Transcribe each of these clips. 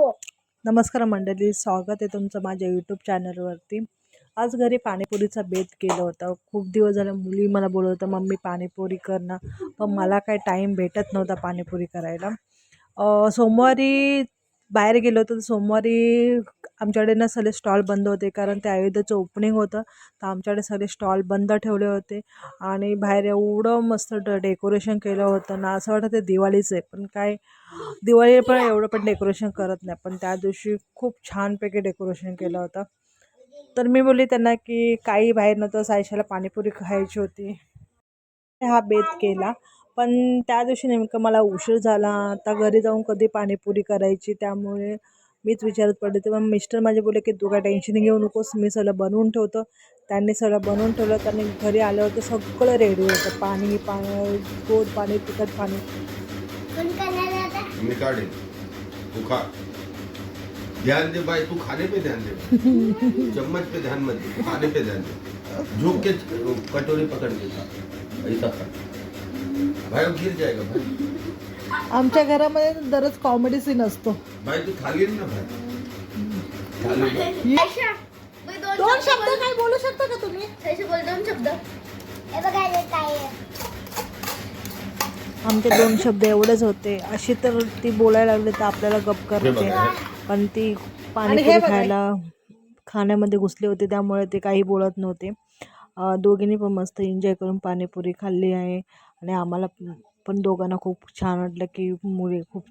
हो. नमस्कार मंडळी स्वागत आहे तुमचं माझ्या यूट्यूब चॅनलवरती आज घरी पाणीपुरीचा बेत केलं होतं. खूप दिवस झालं मुली मला बोलत होतं मम्मी पाणीपुरी कर ना. पण मला काही टाईम भेटत नव्हता पाणीपुरी करायला. सोमवारी बाहेर गेलो होतो. तर सोमवारी आमच्याकडे ना सगळे स्टॉल बंद होते कारण ते अयोध्याचं ओपनिंग होतं. तर आमच्याकडे सगळे स्टॉल बंद ठेवले होते. आणि बाहेर एवढं मस्त ड डेकोरेशन केलं होतं. ना असं वाटतं ते दिवाळीचं आहे पण काय दिवाळी पण एवढं पण डेकोरेशन करत नाही. पण त्या दिवशी खूप छानपैकी डेकोरेशन केलं होतं. तर मी बोलली त्यांना की काही बाहेर नव्हतं सायशाला पाणीपुरी खायची होती. हा बेत केला. पण त्या दिवशी नेमकं मला उशीर झाला. आता घरी जाऊन कधी पाणीपुरी करायची? त्यामुळे मीच विचारत पडले. तेव्हा मिस्टर माझे बोलले की तू काय टेन्शन घेऊ नकोस. मी सगळं बनवून ठेवतो. त्यांनी सगळं बनवून ठेवलं. त्यांनी घरी आल्यावरती सगळं रेडी होतं. पाणी पाणी गोड पाणी तिखट पाणी. मैं काटे तू खा ध्यान दे भाई तू खाने पे ध्यान दे. चम्मच पे ध्यान मत दे खाने पे ध्यान दे. झुक के कटोरी पकड़ के खा. ऐसा खा. भाई वो गिर जाएगा भाई. आमच्या घरामध्ये दररोज कॉमेडी सीन असतो. भाई तू खा गिर ना भाई. दोन शब्द काय बोलू शकता का तुम्ही? दोन शब्द. हे बघा हे काय? आहे. आमचे दोन शब्द एवढेच होते. अशी तर ती बोलायला लागली तर आपल्याला गप करते. पण ती पाणीपुरी खायला खाण्यामध्ये घुसले होते त्यामुळे ते काही बोलत नव्हते. दोघींनी पण मस्त एन्जॉय करून पाणीपुरी खाल्ली आहे. आणि आम्हाला पण दोघांना खूप छान वाटलं की मुली खूप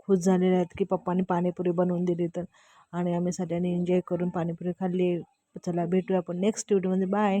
खुश झालेल्या आहेत की पप्पानी पाणीपुरी बनवून दिली तर. आणि आम्ही सगळ्यांनी एन्जॉय करून पाणीपुरी खाल्ली. चला भेटूया आपण नेक्स्ट व्हिडिओमध्ये बाय